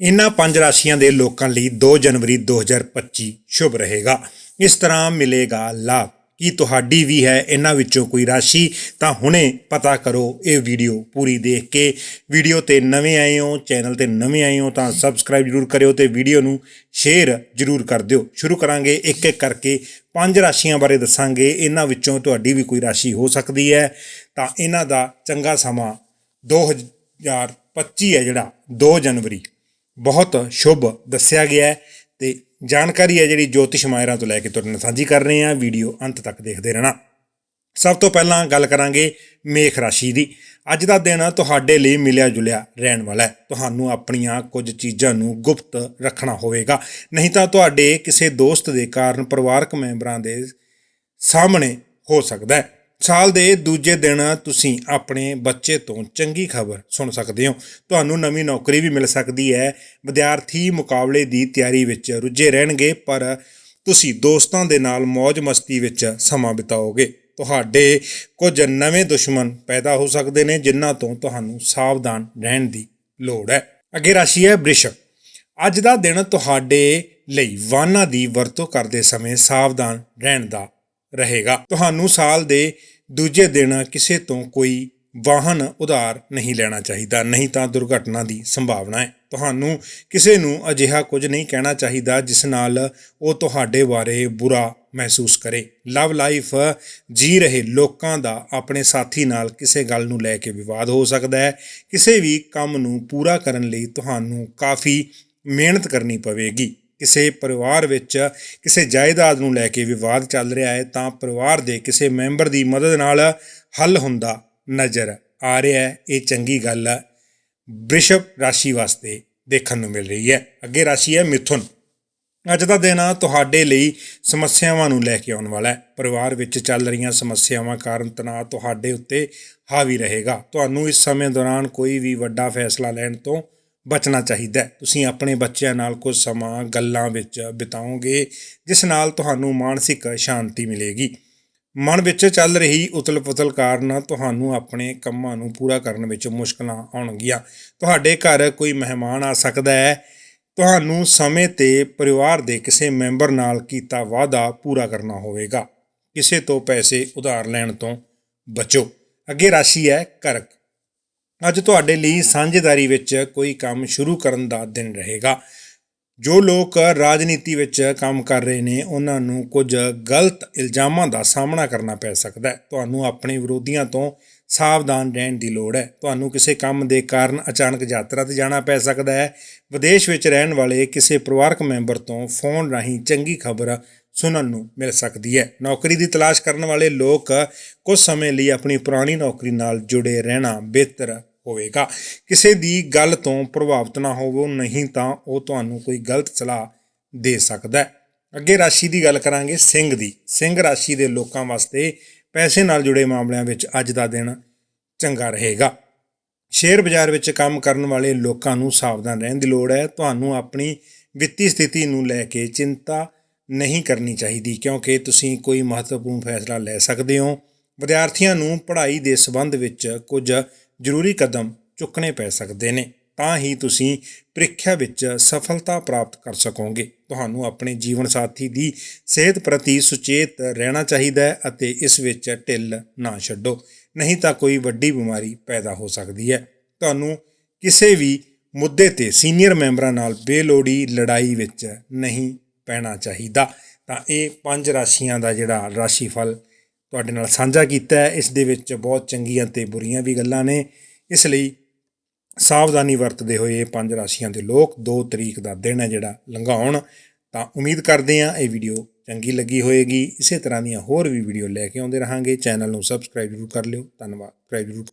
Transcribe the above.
ਇਹਨਾਂ ਪੰਜ ਰਾਸ਼ੀਆਂ ਦੇ ਲੋਕਾਂ ਲਈ 2 ਜਨਵਰੀ 2025 ਸ਼ੁਭ ਰਹੇਗਾ। ਇਸ ਤਰ੍ਹਾਂ ਮਿਲੇਗਾ ਲਾਭ। ਕੀ ਤੁਹਾਡੀ ਵੀ ਹੈ ਇਹਨਾਂ ਵਿੱਚੋਂ ਕੋਈ ਰਾਸ਼ੀ, ਤਾਂ ਹੁਣੇ ਪਤਾ ਕਰੋ ਇਹ ਵੀਡੀਓ ਪੂਰੀ ਦੇਖ ਕੇ। ਵੀਡੀਓ ਤੇ ਨਵੇਂ ਆਏ ਹੋ, ਚੈਨਲ ਤੇ ਨਵੇਂ ਆਏ ਹੋ, ਤਾਂ ਸਬਸਕ੍ਰਾਈਬ ਜਰੂਰ ਕਰਿਓ ਤੇ ਵੀਡੀਓ ਨੂੰ ਸ਼ੇਅਰ ਜਰੂਰ ਕਰ ਦਿਓ। ਸ਼ੁਰੂ ਕਰਾਂਗੇ ਇੱਕ ਇੱਕ ਕਰਕੇ ਪੰਜ ਰਾਸ਼ੀਆਂ ਬਾਰੇ ਦੱਸਾਂਗੇ। ਇਹਨਾਂ ਵਿੱਚੋਂ ਤੁਹਾਡੀ ਵੀ ਕੋਈ ਰਾਸ਼ੀ ਹੋ ਸਕਦੀ ਹੈ। ਤਾਂ ਇਹਨਾਂ ਦਾ ਚੰਗਾ ਸਮਾਂ 2025 ਹੈ ਜਿਹੜਾ 2 ਜਨਵਰੀ। ਬਹੁਤ ਸ਼ੁਭ ਦੱਸਿਆ ਗਿਆ ਹੈ ਤੇ ਜਾਣਕਾਰੀ ਹੈ ਜਿਹੜੀ ਜੋਤਿਸ਼ ਮਾਇਰਾਂ ਤੋਂ ਲੈ ਕੇ ਤੁਹਾਡੇ ਨਾਲ ਸਾਂਝੀ ਕਰ ਰਹੇ ਹਾਂ। ਵੀਡੀਓ ਅੰਤ ਤੱਕ ਦੇਖਦੇ ਰਹਿਣਾ। ਸਭ ਤੋਂ ਪਹਿਲਾਂ ਗੱਲ ਕਰਾਂਗੇ ਮੇਖ ਰਾਸ਼ੀ ਦੀ। ਅੱਜ ਦਾ ਦਿਨ ਤੁਹਾਡੇ ਲਈ ਮਿਲਿਆ ਜੁਲਿਆ ਰਹਿਣ ਵਾਲਾ ਹੈ। ਤੁਹਾਨੂੰ ਆਪਣੀਆਂ ਕੁਝ ਚੀਜ਼ਾਂ ਨੂੰ ਗੁਪਤ ਰੱਖਣਾ ਹੋਵੇਗਾ। ਨਹੀਂ ਤਾਂ ਤੁਹਾਡੇ ਕਿਸੇ ਦੋਸਤ ਦੇ ਕਾਰਨ ਪਰਿਵਾਰਕ ਮੈਂਬਰਾਂ ਦੇ ਸਾਹਮਣੇ ਹੋ ਸਕਦਾ ਹੈ। ਸਾਲ ਦੇ ਦੂਜੇ ਦਿਨ ਤੁਸੀਂ ਆਪਣੇ ਬੱਚੇ ਤੋਂ ਚੰਗੀ ਖਬਰ ਸੁਣ ਸਕਦੇ ਹੋ। ਤੁਹਾਨੂੰ ਨਵੀਂ ਨੌਕਰੀ ਵੀ ਮਿਲ ਸਕਦੀ ਹੈ। ਵਿਦਿਆਰਥੀ ਮੁਕਾਬਲੇ ਦੀ ਤਿਆਰੀ ਵਿੱਚ ਰੁੱਝੇ ਰਹਿਣਗੇ, ਪਰ ਤੁਸੀਂ ਦੋਸਤਾਂ ਦੇ ਨਾਲ ਮौज ਮਸਤੀ ਵਿੱਚ ਸਮਾਂ ਬਿਤਾਓਗੇ। ਤੁਹਾਡੇ ਕੁਝ ਨਵੇਂ ਦੁਸ਼ਮਣ ਪੈਦਾ ਹੋ ਸਕਦੇ ਨੇ, ਜਿਨ੍ਹਾਂ ਤੋਂ ਤੁਹਾਨੂੰ ਸਾਵਧਾਨ ਰਹਿਣ ਦੀ ਲੋੜ ਹੈ। ਅੱਗੇ ਰਾਸ਼ੀ ਹੈ ਬ੍ਰਿਸ਼ ਅੱਜ ਦਾ ਦਿਨ ਤੁਹਾਡੇ ਲਈ ਵਾਹਨਾਂ ਦੀ ਵਰਤੋਂ ਕਰਦੇ ਸਮੇਂ ਸਾਵਧਾਨ ਰਹਿਣ ਦਾ ਰਹੇਗਾ। ਤੁਹਾਨੂੰ ਸਾਲ ਦੇ ਦੂਜੇ ਦਿਨ ਕਿਸੇ ਤੋਂ ਕੋਈ ਵਾਹਨ ਉਧਾਰ ਨਹੀਂ ਲੈਣਾ ਚਾਹੀਦਾ, ਨਹੀਂ ਤਾਂ ਦੁਰਘਟਨਾ ਦੀ ਸੰਭਾਵਨਾ ਹੈ। ਤੁਹਾਨੂੰ ਕਿਸੇ ਨੂੰ ਅਜਿਹਾ ਕੁਝ ਨਹੀਂ ਕਹਿਣਾ ਚਾਹੀਦਾ ਜਿਸ ਨਾਲ ਉਹ ਤੁਹਾਡੇ ਬਾਰੇ ਬੁਰਾ ਮਹਿਸੂਸ ਕਰੇ। ਲਵ ਲਾਈਫ ਜੀ ਰਹੇ ਲੋਕਾਂ ਦਾ ਆਪਣੇ ਸਾਥੀ ਨਾਲ ਕਿਸੇ ਗੱਲ ਨੂੰ ਲੈ ਕੇ ਵਿਵਾਦ ਹੋ ਸਕਦਾ ਹੈ। ਕਿਸੇ ਵੀ ਕੰਮ ਨੂੰ ਪੂਰਾ ਕਰਨ ਲਈ ਤੁਹਾਨੂੰ ਕਾਫੀ ਮਿਹਨਤ ਕਰਨੀ ਪਵੇਗੀ। ਕਿਸੇ ਪਰਿਵਾਰ ਵਿੱਚ ਕਿਸੇ ਜਾਇਦਾਦ ਨੂੰ ਲੈ ਕੇ ਵਿਵਾਦ ਚੱਲ ਰਿਹਾ ਹੈ, ਤਾਂ ਪਰਿਵਾਰ ਦੇ ਕਿਸੇ ਮੈਂਬਰ ਦੀ ਮਦਦ ਨਾਲ ਹੱਲ ਹੁੰਦਾ ਨਜ਼ਰ ਆ ਰਿਹਾ ਹੈ। ਇਹ ਚੰਗੀ ਗੱਲ ਹੈ। ਬ੍ਰਿਸ਼ਭ ਰਾਸ਼ੀ ਵਾਸਤੇ ਦੇਖਣ ਨੂੰ ਮਿਲ ਰਹੀ ਹੈ। ਅੱਗੇ ਰਾਸ਼ੀ ਹੈ ਮਿਥੁਨ। ਅੱਜ ਦਾ ਦਿਨ ਤੁਹਾਡੇ ਲਈ ਸਮੱਸਿਆਵਾਂ ਨੂੰ ਲੈ ਕੇ ਆਉਣ ਵਾਲਾ ਹੈ। ਪਰਿਵਾਰ ਵਿੱਚ ਚੱਲ ਰਹੀਆਂ ਸਮੱਸਿਆਵਾਂ ਕਾਰਨ ਤਣਾਅ ਤੁਹਾਡੇ ਉੱਤੇ ਹਾਵੀ ਰਹੇਗਾ। ਤੁਹਾਨੂੰ ਇਸ ਸਮੇਂ ਦੌਰਾਨ ਕੋਈ ਵੀ ਵੱਡਾ ਫੈਸਲਾ ਲੈਣ ਤੋਂ ਬਚਣਾ ਚਾਹੀਦਾ ਹੈ। ਤੁਸੀਂ ਆਪਣੇ ਬੱਚਿਆਂ ਨਾਲ ਕੁਝ ਸਮਾਂ ਗੱਲਾਂ ਵਿੱਚ ਬਿਤਾਓਗੇ, ਜਿਸ ਨਾਲ ਤੁਹਾਨੂੰ ਮਾਨਸਿਕ ਸ਼ਾਂਤੀ ਮਿਲੇਗੀ। ਮਨ ਵਿੱਚ ਚੱਲ ਰਹੀ ਉਤਲ-ਪੁਤਲ ਕਾਰਨ ਤੁਹਾਨੂੰ ਆਪਣੇ ਕੰਮਾਂ ਨੂੰ ਪੂਰਾ ਕਰਨ ਵਿੱਚ ਮੁਸ਼ਕਲਾਂ ਆਉਣਗੀਆਂ। ਤੁਹਾਡੇ ਘਰ ਕੋਈ ਮਹਿਮਾਨ ਆ ਸਕਦਾ ਹੈ। ਤੁਹਾਨੂੰ ਸਮੇਂ ਤੇ ਪਰਿਵਾਰ ਦੇ ਕਿਸੇ ਮੈਂਬਰ ਨਾਲ ਕੀਤਾ ਵਾਅਦਾ ਪੂਰਾ ਕਰਨਾ ਹੋਵੇਗਾ। ਕਿਸੇ ਤੋਂ ਪੈਸੇ ਉਧਾਰ ਲੈਣ ਤੋਂ ਬਚੋ। ਅੱਗੇ ਰਾਸ਼ੀ ਹੈ ਕਰਕ। ਅੱਜ ਤੁਹਾਡੇ ਲਈ ਸਾਂਝੇਦਾਰੀ ਵਿੱਚ ਕੋਈ ਕੰਮ ਸ਼ੁਰੂ ਕਰਨ ਦਾ ਦਿਨ ਰਹੇਗਾ। ਜੋ ਲੋਕ ਰਾਜਨੀਤੀ ਵਿੱਚ ਕੰਮ ਕਰ ਰਹੇ ਨੇ, ਉਹਨਾਂ ਨੂੰ ਕੁਝ ਗਲਤ ਇਲਜ਼ਾਮਾਂ ਦਾ ਸਾਹਮਣਾ ਕਰਨਾ ਪੈ ਸਕਦਾ ਹੈ। ਤੁਹਾਨੂੰ ਆਪਣੇ ਵਿਰੋਧੀਆਂ ਤੋਂ ਸਾਵਧਾਨ ਰਹਿਣ ਦੀ ਲੋੜ ਹੈ। ਤੁਹਾਨੂੰ ਕਿਸੇ ਕੰਮ ਦੇ ਕਾਰਨ ਅਚਾਨਕ ਯਾਤਰਾ ਤੇ ਜਾਣਾ ਪੈ ਸਕਦਾ ਹੈ। ਵਿਦੇਸ਼ ਵਿੱਚ ਰਹਿਣ ਵਾਲੇ ਕਿਸੇ ਪਰਿਵਾਰਕ ਮੈਂਬਰ ਤੋਂ ਫੋਨ ਰਾਹੀਂ ਚੰਗੀ ਖਬਰ ਸੁਣਨ ਨੂੰ ਮਿਲ ਸਕਦੀ ਹੈ। ਨੌਕਰੀ ਦੀ ਤਲਾਸ਼ ਕਰਨ ਵਾਲੇ ਲੋਕ ਕੁਝ ਸਮੇਂ ਲਈ ਆਪਣੀ ਪੁਰਾਣੀ ਨੌਕਰੀ ਨਾਲ ਜੁੜੇ ਰਹਿਣਾ ਬਿਹਤਰ ਹੋਵੇਗਾ। ਕਿਸੇ ਦੀ ਗੱਲ ਤੋਂ ਪ੍ਰਭਾਵਿਤ ਨਾ ਹੋਵੋ, ਨਹੀਂ ਤਾਂ ਉਹ ਤੁਹਾਨੂੰ ਕੋਈ ਗਲਤ ਸਲਾਹ ਦੇ ਸਕਦਾ ਹੈ। ਅੱਗੇ ਰਾਸ਼ੀ ਦੀ ਗੱਲ ਕਰਾਂਗੇ, ਸਿੰਘ ਦੀ। ਸਿੰਘ ਰਾਸ਼ੀ ਦੇ ਲੋਕਾਂ ਵਾਸਤੇ ਪੈਸੇ ਨਾਲ ਜੁੜੇ ਮਾਮਲਿਆਂ ਵਿੱਚ ਅੱਜ ਦਾ ਦਿਨ ਚੰਗਾ ਰਹੇਗਾ। ਸ਼ੇਅਰ ਬਾਜ਼ਾਰ ਵਿੱਚ ਕੰਮ ਕਰਨ ਵਾਲੇ ਲੋਕਾਂ ਨੂੰ ਸਾਵਧਾਨ ਰਹਿਣ ਦੀ ਲੋੜ ਹੈ। ਤੁਹਾਨੂੰ ਆਪਣੀ ਵਿੱਤੀ ਸਥਿਤੀ ਨੂੰ ਲੈ ਕੇ ਚਿੰਤਾ ਨਹੀਂ ਕਰਨੀ ਚਾਹੀਦੀ ਕਿਉਂਕਿ ਤੁਸੀਂ ਕੋਈ ਮਹੱਤਵਪੂਰਨ ਫੈਸਲਾ ਲੈ ਸਕਦੇ ਹੋ। ਵਿਦਿਆਰਥੀਆਂ ਨੂੰ ਪੜ੍ਹਾਈ ਦੇ ਸੰਬੰਧ ਵਿੱਚ ਕੁਝ ਜ਼ਰੂਰੀ ਕਦਮ ਚੁੱਕਣੇ ਪੈ ਸਕਦੇ ਨੇ, ਤਾਂ ਹੀ ਤੁਸੀਂ ਪ੍ਰੀਖਿਆ ਵਿੱਚ ਸਫਲਤਾ ਪ੍ਰਾਪਤ ਕਰ ਸਕੋਗੇ। ਤੁਹਾਨੂੰ ਆਪਣੇ ਜੀਵਨ ਸਾਥੀ ਦੀ ਸਿਹਤ ਪ੍ਰਤੀ ਸੁਚੇਤ ਰਹਿਣਾ ਚਾਹੀਦਾ ਹੈ ਅਤੇ ਇਸ ਵਿੱਚ ਢਿੱਲ ਨਾ ਛੱਡੋ, ਨਹੀਂ ਤਾਂ ਕੋਈ ਵੱਡੀ ਬਿਮਾਰੀ ਪੈਦਾ ਹੋ ਸਕਦੀ ਹੈ। ਤੁਹਾਨੂੰ ਕਿਸੇ ਵੀ ਮੁੱਦੇ ਤੇ ਸੀਨੀਅਰ ਮੈਂਬਰਾਂ ਨਾਲ ਬੇਲੋੜੀ ਲੜਾਈ ਵਿੱਚ ਨਹੀਂ ਪੈਣਾ ਚਾਹੀਦਾ। ਤਾਂ ਇਹ ਪੰਜ ਰਾਸ਼ੀਆਂ ਦਾ ਜਿਹੜਾ ਰਾਸ਼ੀ ਫਲ ਤੁਹਾਡੇ ਨਾਲ ਸਾਂਝਾ ਕੀਤਾ ਹੈ। ਇਸ ਦੇ ਵਿੱਚ ਬਹੁਤ ਚੰਗੀਆਂ ਤੇ ਬੁਰੀਆਂ ਵੀ ਗੱਲਾਂ ਨੇ। ਇਸ ਲਈ ਸਾਵਧਾਨੀ ਵਰਤਦੇ ਹੋਏ ਇਹ ਪੰਜ ਰਾਸ਼ੀਆਂ ਦੇ ਲੋਕ 2 ਤਰੀਕ ਦਾ ਦਿਨ ਹੈ ਜਿਹੜਾ ਲੰਘਾਉਣ। ਤਾਂ ਉਮੀਦ ਕਰਦੇ ਹਾਂ ਇਹ ਵੀਡੀਓ ਚੰਗੀ ਲੱਗੀ ਹੋਏਗੀ। ਇਸੇ ਤਰ੍ਹਾਂ ਦੀਆਂ ਹੋਰ ਵੀ ਵੀਡੀਓ ਲੈ ਕੇ ਆਉਂਦੇ ਰਹਾਂਗੇ। ਚੈਨਲ ਨੂੰ ਸਬਸਕ੍ਰਾਈਬ ਜ਼ਰੂਰ ਕਰ ਲਿਓ। ਧੰਨਵਾਦ। ਸਬਸਕ੍ਰਾਈਬ ਜ਼ਰੂਰ